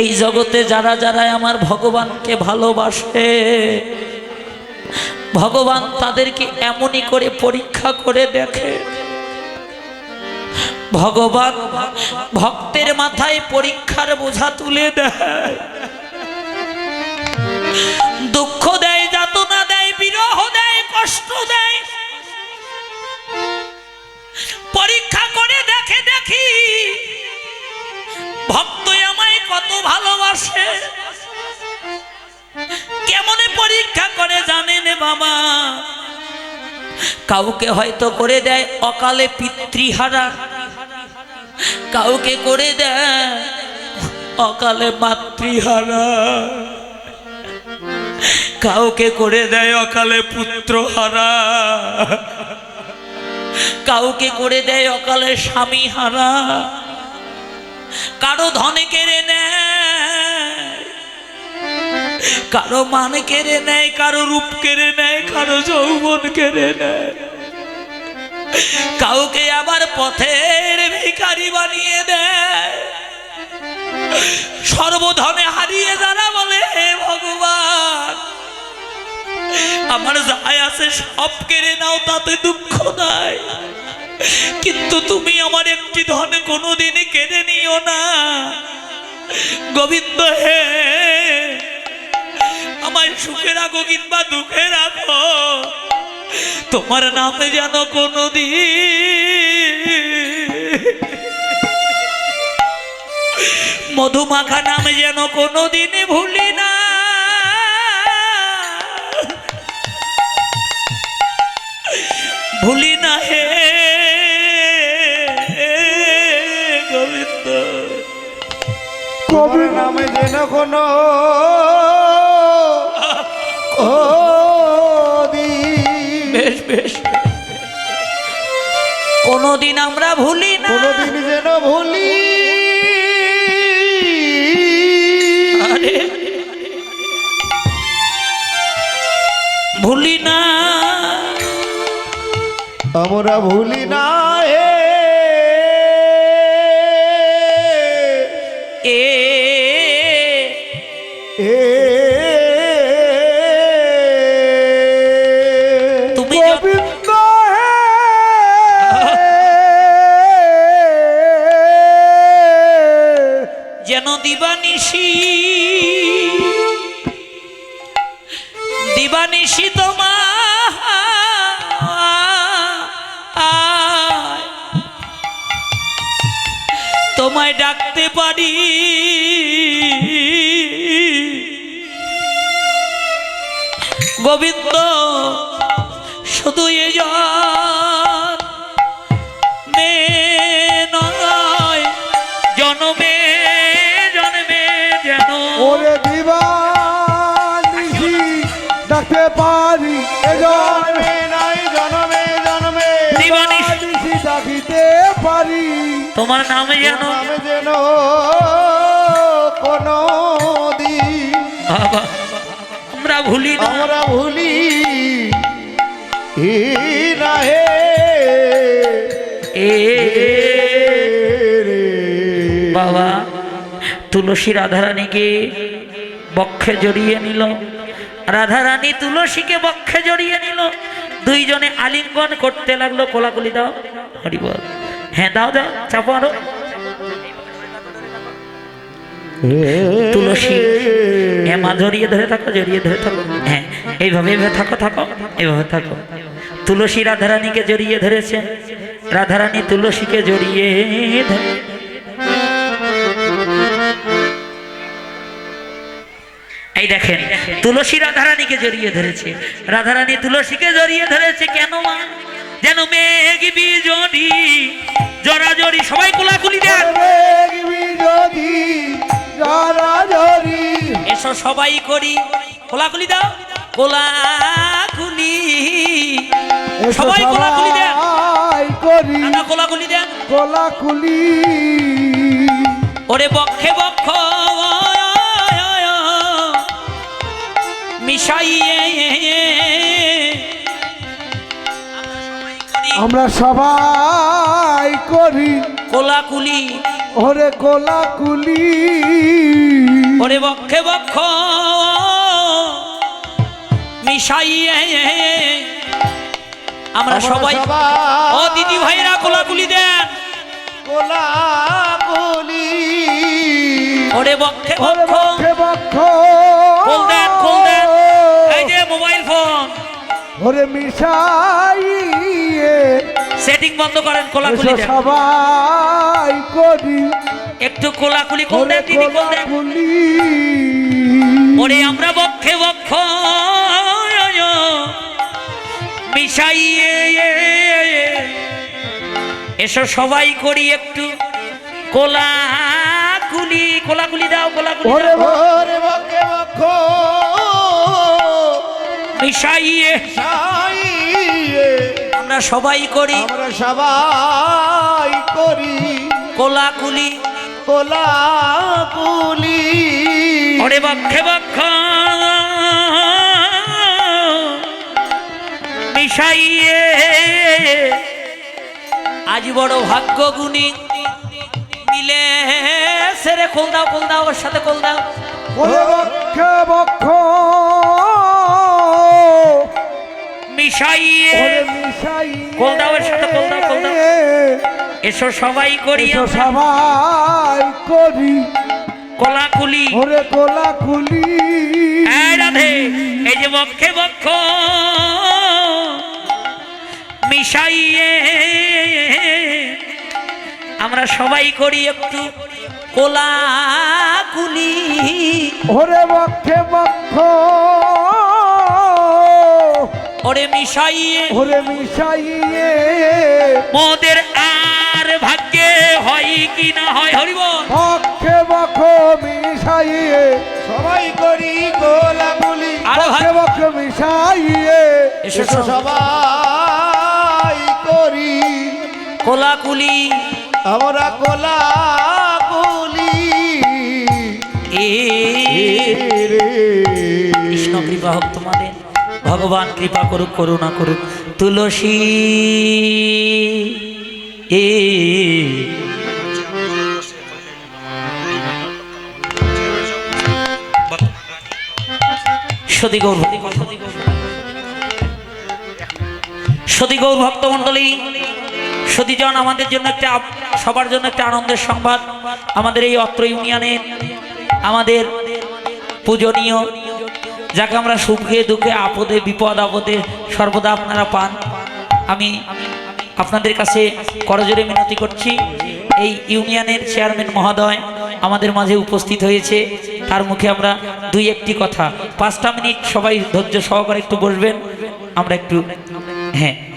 এই জগতে যারা যারা আমার ভগবানকে ভালোবাসে, ভগবান তাদেরকে এমনই করে পরীক্ষা করে দেখে। ভগবান ভক্তের মাথায় পরীক্ষার বোঝা তুলে দেয়। দুঃখ দেয়, যাতনা দেয়, বিরহ দেয়, কষ্ট দেয়। পরীক্ষা করে দেখে দেখি কত ভালোবাসে। কেমনে পরীক্ষা করে জানেন বাবা? কাউকে হয়তো করে দেয় অকালে পিতৃহারা। কাউকে করে দেয় অকালে মাতৃহারা। কাউকে করে দেয় অকালে পুত্রহারা। কাউকে করে দেয় অকালে স্বামী হারা কারও ধনে কেড়ে নেয়, কারও মান কেড়ে নেয়, কারও রূপ কেড়ে নেয়, কারও যৌবন কেড়ে নেয়। কাউকে আবার পথের ভিখারি বানিয়ে দেয়। সর্বধনে হারিয়ে যারা বলে, হে ভগবান, আমার যায় আছে সব কেড়ে নাও, তাতে দুঃখ নাই। কিন্তু তুমি আমার একটি ধন কোনোদিনই কেড়ে নিও না। গোবিন্দ, হে, আমায় সুখে রাখো কিংবা দুঃখে রাখো, তোমার নামে যেন কোনোদিন মধুমাখা নামে যেন কোনোদিন ভুলি না। ভুলি না যেন কোনো বেশ বেশ কোনোদিন আমরা ভুলি না। কোনদিন যেন ভুলি। ভুলি না। আমরা ভুলি না হে দিবানিশি তোমার তোমায় ডাকতে পারি। গোবিন্দ শুধু মে ডাকতে পারি জন্মে নাই জন্মে জন্মে। ডাকিতে পারি। তোমার নামে যেন নামে যেন কোনো দিন আমরা ভুলি আমরা ভুলি না হে এ বাবা তুলসী রাধারানীকে বক্ষে জড়িয়ে নিল। রাধারানী তুলসীকে বক্ষে জড়িয়ে নিল। দুইজনে আলিঙ্গন করতে লাগল কোলাকুলি দাও। হরি বল। হ্যাঁ দাও দাও, চাপো আরও। তুলসী হ্যাঁ মা ধরে থাকো, জড়িয়ে ধরে থাকো। হ্যাঁ এইভাবে থাকো থাকো, এইভাবে থাকো। তুলসী রাধারানীকে জড়িয়ে ধরেছে। রাধারানী তুলসীকে জড়িয়ে ধরে এই দেখেন তুলসী রাধারানীকে জড়িয়ে ধরেছে। রাধারানী তুলসীকে জড়িয়ে ধরেছে কেন মা? যেন মেঘ বিজড়ি জড়াজড়ি সবাই কোলাকুলি দেন। এসো সবাই করি কোলাকুলি দাও। কোলাকুলি সবাই কোলাকুলি দেন। করি কোলাকুলি দেন। কোলাকুলি। ওরে বক্ষে বক্ষ মিশাইয়ে। আমরা সবাই করি। কোলাকুলি। ওরে কোলাকুলি। ওরে বক্ষে বক্ষ। মিশাইয়ে। আমরা সবাই ও দিদি ভাইরা কোলাকুলি দেন। কোলাকুলি। ওরে বক্ষে বক্ষ। খোল দেন। ওরে মিশাইয়ে সেটিং বন্ধ করেন কোলাকুলি সবাই করি। একটু কোলাকুলি দেন দিদি কোল দেন? কোলাকুলি ওরে আমরা বক্ষে বক্ষ মিশাইয়ে। এসো সবাই করি একটু কোলাকুলি কোলাকুলি দাও কোলাকুলি ওরে দাও। বকে বক্ষ মিশাইয়ে সাইয়ে। আমরা সবাই করি। আমরা সবাই করি। কোলাকুলি। কোলাকুলি। ওরে বক্ষে বক্ষ মিশাইয়ে। আজ বড় ভাগ্য গুণী মিলে সেরে কোল দাও ওর সাথে কোল দাও বক্ষ মিশাইয়ে। কোল দাও এর সাথে কোল দাও, কোল দাও। এসো সবাই করি সবাই করি। কোলাকুলি। ওরে কোলাকুলি। এই রাধে। এই যে বক্ষে বক্ষ। মিশাইয়ে। আমরা সবাই করি একটু কোলাকুলি। ওরে বক্ষে বক্ষ। ওরে মিশাইয়ে ওরে মিশাইয়ে মোদের আর ভাগ্যে হয় কি না হয় হরিব বক্ষে বক্ষ মিশাইয়ে সবাই করি কোলাকুলি আর বক্ষে বক্ষ মিশাইয়ে এসো সবাই করি কোলাকুলি আমরা কোলাকুলি এ কৃষ্ণ কৃপা তোমাদের ভগবান কৃপা করুক, করুণা করুক। তুলসী, এ সতী গৌর সতী গৌর ভক্তমণ্ডলী সতীজন, আমাদের জন্য একটা, সবার জন্য একটা আনন্দের সংবাদ। আমাদের এই অত্র ইউনিয়নের আমাদের পূজনীয় যাকে, আমরা সুখে দুঃখে, আপদে, বিপদ, আপদে সর্বদা আপনারা পান। আমি আপনাদের কাছে করজোরে মিনতি করছি। এই ইউনিয়নের চেয়ারম্যান মহোদয় আমাদের মাঝে উপস্থিত হয়েছে। তার মুখে আমরা দুই একটি কথা। পাঁচটা মিনিট সবাই ধৈর্য সহকারে একটু বসবেন। আমরা একটু হ্যাঁ।